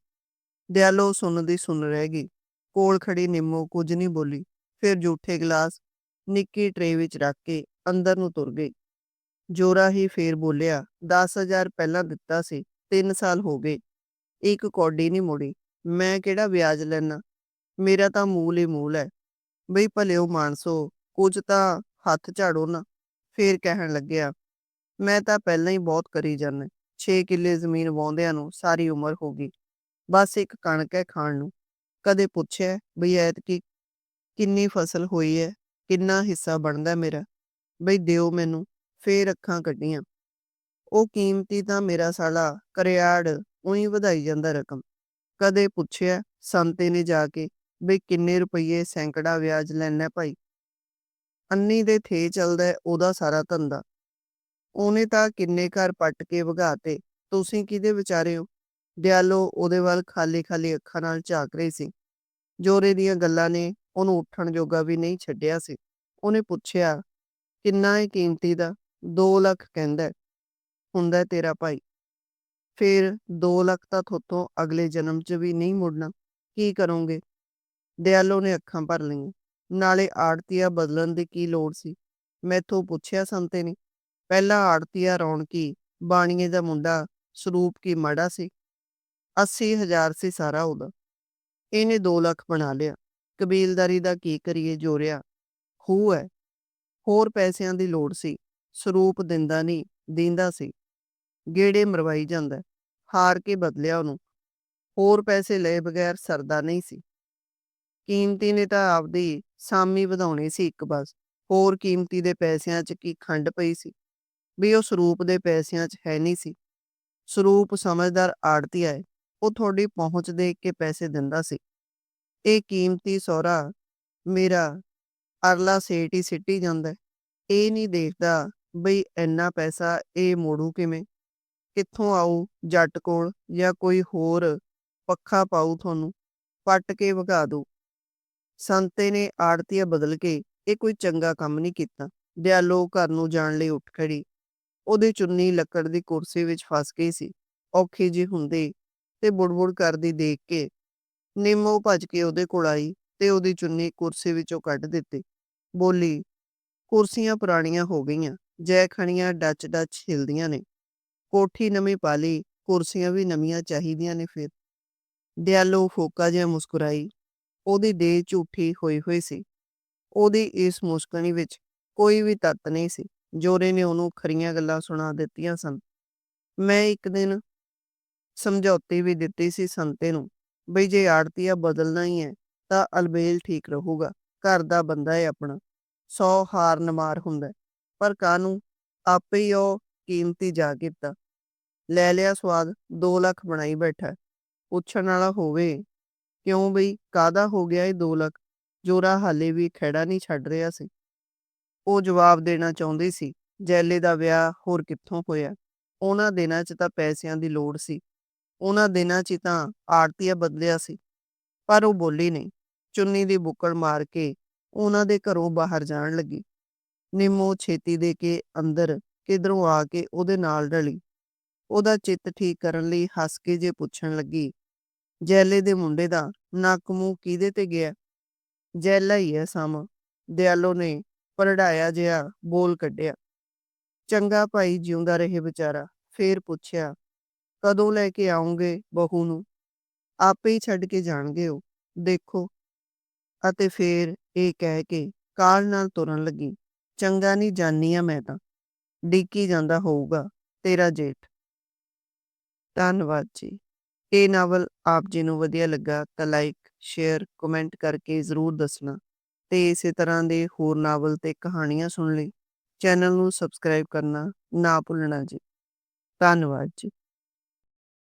ਦਿਆਲੋ ਸੁਣਦੀ ਸੁਣ ਰਹਿ ਗਈ। ਕੋਲ ਖੜੀ ਨਿੰਮੋ ਕੁਝ ਨਹੀਂ ਬੋਲੀ। ਫਿਰ ਝੂਠੇ ਗਲਾਸ ਨਿੱਕੀ ਟਰੇ ਵਿੱਚ ਰੱਖ ਕੇ ਅੰਦਰ ਨੂੰ ਤੁਰ ਗਈ। ਜੋਰਾ ਹੀ ਫੇਰ ਬੋਲਿਆ 10000 ਪਹਿਲਾਂ ਦਿੱਤਾ ਸੀ 3 ਸਾਲ ਹੋ ਗਏ। ਇੱਕ ਕੌਡੀ ਨਹੀਂ ਮੁੜੀ। ਮੈਂ ਕਿਹੜਾ ਵਿਆਜ ਲੈਣਾ ਮੇਰਾ ਤਾਂ ਮੂਲ ਹੀ ਮੂਲ ਹੈ। ਬਈ ਭਲਿਓ ਮਾਨਸੋ, ਕੁਝ ਤਾਂ ਹੱਥ ਝਾੜੋ ਨਾ। ਫੇਰ ਕਹਿਣ ਲੱਗਿਆ, ਮੈਂ ਤਾਂ ਪਹਿਲਾਂ ਹੀ ਬਹੁਤ ਕਰੀ ਜਾਂਦਾ 6 ਕਿੱਲੇ ਜ਼ਮੀਨ ਵਾਉਂਦਿਆਂ ਨੂੰ ਸਾਰੀ ਉਮਰ ਹੋ ਗਈ। ਬਸ ਇੱਕ ਕਣਕ ਹੈ ਖਾਣ ਨੂੰ। ਕਦੇ ਪੁੱਛਿਆ ਬਈ ਐਤਕੀ ਕਿੰਨੀ ਫਸਲ ਹੋਈ ਹੈ? ਕਿੰਨਾ ਹਿੱਸਾ ਬਣਦਾ ਮੇਰਾ? ਬਈ ਦਿਓ ਮੈਨੂੰ, ਫੇਰ ਅੱਖਾਂ ਕੱਢੀਆਂ। ਉਹ ਕੀਮਤੀ ਤਾਂ ਮੇਰਾ ਸਾਲਾ ਕਰਿਆੜ ਉਹੀ ਵਧਾਈ ਜਾਂਦਾ ਰਕਮ। ਕਦੇ ਪੁੱਛਿਆ, ਸੰਤੇ ਨੇ ਜਾ ਕੇ, ਬਈ ਕਿੰਨੇ ਰੁਪਏ ਸੈਂਕੜਾ ਵਿਆਜ ਲੈਣਾ ਭਾਈ? ਅੰਨੀ ਦੇ ਥੇ ਚੱਲਦਾ ਉਹਦਾ ਸਾਰਾ ਧੰਦਾ। ਉਹਨੇ ਤਾਂ ਕਿੰਨੇ ਘਰ ਪੱਟ ਕੇ ਵਗਾਤੇ ਤੁਸੀਂ ਕਿਹਦੇ ਵਿਚਾਰੇ ਹੋ? ਦਿਆਲੋ ਉਹਦੇ ਵੱਲ ਖਾਲੀ ਖਾਲੀ ਅੱਖਾਂ ਨਾਲ ਝਾਕ ਰਹੀ ਸੀ। ਜੋਰੇ ਦੀਆਂ ਗੱਲਾਂ ਨੇ ਉਹਨੂੰ ਉੱਠਣ ਜੋਗਾ ਵੀ ਨਹੀਂ ਛੱਡਿਆ ਸੀ। ਉਹਨੇ ਪੁੱਛਿਆ, ਕਿੰਨਾ ਹੈ ਕੀਮਤੀ ਦਾ? 2 ਲੱਖ ਕਹਿੰਦਾ ਹੁੰਦਾ ਤੇਰਾ ਭਾਈ। ਫਿਰ 2 ਲੱਖ ਤਾਂ ਥੋਤੋਂ ਅਗਲੇ ਜਨਮ 'ਚ ਵੀ ਨਹੀਂ ਮੁੜਨਾ। ਕੀ ਕਰੋਗੇ? ਦਿਆਲੋ ਨੇ ਅੱਖਾਂ ਭਰ ਲਈਆਂ। ਨਾਲੇ ਆੜਤੀਆ ਬਦਲਣ ਦੀ ਕੀ ਲੋੜ ਸੀ? ਮੈਥੋਂ ਪੁੱਛਿਆ ਸੰਤੇ ਨੇ। ਪਹਿਲਾ ਆੜਤੀਆ ਰੌਣਕੀ, ਬਾਣੀਏ ਦਾ ਮੁੰਡਾ ਸਰੂਪ ਕੀ ਮਾੜਾ ਸੀ? 80000 ਸੀ ਸਾਰਾ ਉਹਦਾ। ਇਹਨੇ 2 ਲੱਖ ਬਣਾ ਲਿਆ। ਕਬੀਲਦਾਰੀ ਦਾ ਕੀ ਕਰੀਏ ਜੋਰਿਆ? ਖੂਹ ਹੈ। ਹੋਰ ਪੈਸਿਆਂ ਦੀ ਲੋੜ ਸੀ। ਸਰੂਪ ਦਿੰਦਾ ਨਹੀਂ, ਦਿੰਦਾ ਸੀ। ਗੇੜੇ ਮਰਵਾਈ ਜਾਂਦਾ ਹਾਰ ਕੇ ਬਦਲਿਆ ਉਹਨੂੰ। ਹੋਰ ਪੈਸੇ ਲਏ ਬਗੈਰ ਸਰਦਾ ਨਹੀਂ ਸੀ। ਕੀਮਤੀ ਨੇ ਤਾਂ ਆਪਦੀ ਸਾਮੀ ਵਧਾਉਣੀ ਸੀ ਇੱਕ ਬਸ। ਹੋਰ ਕੀਮਤੀ ਦੇ ਪੈਸਿਆਂ 'ਚ ਕੀ ਖੰਡ ਪਈ ਸੀ? ਵੀ ਉਹ ਸਰੂਪ ਦੇ ਪੈਸਿਆਂ 'ਚ ਹੈ ਨਹੀਂ ਸੀ। ਸਰੂਪ ਸਮਝਦਾਰ ਆੜਤੀ ਆਏ ਉਹ ਤੁਹਾਡੀ ਪਹੁੰਚ ਦੇਖ ਕੇ ਪੈਸੇ ਦਿੰਦਾ ਸੀ। ਇਹ ਕੀਮਤੀ ਸੋਹਰਾ ਮੇਰਾ ਅਰਲਾ ਸੇਟ ਹੀ ਸਿੱਟੀ ਜਾਂਦਾ ਇਹ ਨਹੀਂ ਦੇਖਦਾ ਬਈ ਇੰਨਾ ਪੈਸਾ ਇਹ ਮੋੜੂ ਕਿਵੇਂ? ਕਿੱਥੋਂ ਆਊ ਜੱਟ ਕੋਲ ਜਾਂ ਕੋਈ ਹੋਰ ਪੱਖਾ ਪਾਊ ਤੁਹਾਨੂੰ? ਪੱਟ ਕੇ ਵਗਾ ਦੂ। ਸੰਤੇ ਨੇ ਆੜਤੀਆ ਬਦਲ ਕੇ ਇਹ ਕੋਈ ਚੰਗਾ ਕੰਮ ਨਹੀਂ ਕੀਤਾ। ਦਿਆਲੋ ਘਰ ਨੂੰ ਜਾਣ ਲਈ ਉੱਠ ਖੜੀ। ਉਹਦੀ ਚੁੰਨੀ ਲੱਕੜ ਦੀ ਕੁਰਸੀ ਵਿੱਚ ਫਸ ਗਈ ਸੀ। ਔਖੀ ਜੀ ਹੁੰਦੀ ਤੇ ਬੁੜਬੁੜ ਕਰਦੀ ਦੇਖ ਕੇ ਨਿੰਮੋ ਭੱਜ ਕੇ ਉਹਦੇ ਕੋਲ ਆਈ ਤੇ ਉਹਦੀ ਚੁੰਨੀ ਕੁਰਸੀ ਵਿੱਚੋਂ ਕੱਢ ਦਿੱਤੀ। ਬੋਲੀ, ਕੁਰਸੀਆਂ ਪੁਰਾਣੀਆਂ ਹੋ ਗਈਆਂ, ਜੈ ਖਣੀਆਂ ਡੱਚ ਡੱਚ ਹਿਲਦੀਆਂ ਨੇ। ਕੋਠੀ ਨਵੀਂ ਪਾ ਲਈ ਕੁਰਸੀਆਂ ਵੀ ਨਵੀਆਂ ਚਾਹੀਦੀਆਂ ਨੇ ਫਿਰ। ਦਿਆਲੋ ਫੋਕਾ ਜਿਹਾ ਮੁਸਕਰਾਈ, ਉਹਦੀ ਦੇਹ ਝੂਠੀ ਹੋਈ ਹੋਈ ਸੀ। ਉਹਦੀ ਇਸ ਮੁਸਕਣੀ ਵਿੱਚ ਕੋਈ ਵੀ ਤੱਤ ਨਹੀਂ ਸੀ। ਜੋਰੇ ਨੇ ਉਹਨੂੰ ਖਰੀਆਂ ਗੱਲਾਂ ਸੁਣਾ ਦਿੱਤੀਆਂ ਸਨ। ਮੈਂ ਇੱਕ ਦਿਨ ਸਮਝੌਤੀ ਵੀ ਦਿੱਤੀ ਸੀ ਸੰਤੇ ਨੂੰ। ਬਈ ਜੇ ਆੜਤੀਆ ਬਦਲਣਾ ਹੀ ਹੈ, ਤਾਂ ਅਲਬੇਲ ਠੀਕ ਰਹੂਗਾ, ਘਰ ਦਾ ਬੰਦਾ ਹੈ ਆਪਣਾ, ਸੌ ਹਾਰ ਨਮਾਰ ਹੁੰਦਾ ਹੈ। ਪਰ ਕਾਨੂੰ ਆਪੇ ਹੀ ਉਹ ਕੀਮਤੀ ਜਾ ਕੀਤਾ ਲੈ ਲਿਆ ਸਵਾਦ 2 ਲੱਖ ਬਣਾਈ ਬੈਠਾ ਪੁੱਛਣ ਵਾਲਾ ਹੋਵੇ, ਕਿਉਂ ਬਈ ਕਾਦਾ ਹੋ ਗਿਆ ਇਹ 2 ਲੱਖ, ਜੋਰਾ ਹਾਲੇ ਵੀ ਖੜਾ ਨਹੀਂ ਛੱਡ ਰਿਹਾ ਸੀ ਉਹ ਜਵਾਬ ਦੇਣਾ ਚਾਹੁੰਦੀ ਸੀ, ਜੈਲੇ ਦਾ ਵਿਆਹ ਹੋਰ ਕਿੱਥੋਂ ਹੋਇਆ, ਉਹਨਾਂ ਦਿਨਾਂ 'ਚ ਤਾਂ ਪੈਸਿਆਂ ਦੀ ਲੋੜ ਸੀ ਉਹਨਾਂ ਦਿਨਾਂ 'ਚ ਤਾਂ ਆੜਤੀਆ ਬਦਲਿਆ ਸੀ। ਪਰ ਉਹ ਬੋਲੀ ਨਹੀਂ। ਚੁੰਨੀ ਦੀ ਬੁੱਕੜ ਮਾਰ ਕੇ ਉਹਨਾਂ ਦੇ ਘਰੋਂ ਬਾਹਰ ਜਾਣ ਲੱਗੀ। ਨਿੰਮੋ ਛੇਤੀ ਦੇ ਕੇ ਅੰਦਰ ਕਿਧਰੋਂ ਆ ਕੇ ਉਹਦੇ ਨਾਲ ਰਲੀ। ਉਹਦਾ ਚਿੱਤ ਠੀਕ ਕਰਨ ਲਈ ਹੱਸ ਕੇ ਜੇ ਪੁੱਛਣ ਲੱਗੀ, ਜੈਲੇ ਦੇ ਮੁੰਡੇ ਦਾ ਨੱਕ ਮੂੰਹ ਕਿਹਦੇ ਤੇ ਗਿਆ? ਜੈਲਾ ਹੀ ਹੈ ਸਮ ਦਿਆਲੋ ਨੇ ਪਰੜਾਇਆ ਜਿਹਾ ਬੋਲ ਕੱਢਿਆ। ਚੰਗਾ ਭਾਈ ਜਿਉਂਦਾ ਰਹੇ ਵਿਚਾਰਾ। ਫੇਰ ਪੁੱਛਿਆ ਕਦੋਂ ਲੈ ਕੇ ਆਉਂਗੇ ਬਹੂ ਨੂੰ? ਆਪੇ ਹੀ ਛੱਡ ਕੇ ਜਾਣਗੇ ਉਹ। ਦੇਖੋ। ਅਤੇ ਫੇਰ ਇਹ ਕਹਿ ਕੇ ਕਾਲ ਨਾਲ ਤੁਰਨ ਲੱਗੀ। ਚੰਗਾ ਨਹੀਂ ਜਾਨੀ ਆ ਮੈਂ ਤਾਂ। ਡੀਕੀ ਜਾਂਦਾ ਹੋਊਗਾ ਤੇਰਾ ਜੇਠ। ਧੰਨਵਾਦ ਜੀ। ਇਹ ਨਾਵਲ ਆਪ ਜੀ ਨੂੰ ਵਧੀਆ ਲੱਗਾ ਤਾਂ ਲਾਈਕ ਸ਼ੇਅਰ ਕਮੈਂਟ ਕਰਕੇ ਜ਼ਰੂਰ ਦੱਸਣਾ। ਤੇ ਇਸੇ ਤਰ੍ਹਾਂ ਦੇ ਹੋਰ ਨਾਵਲ ਤੇ ਕਹਾਣੀਆਂ ਸੁਣ ਲਈ ਚੈਨਲ ਨੂੰ ਸਬਸਕ੍ਰਾਈਬ ਕਰਨਾ ਨਾ ਭੁੱਲਣਾ ਜੀ। ਧੰਨਵਾਦ ਜੀ।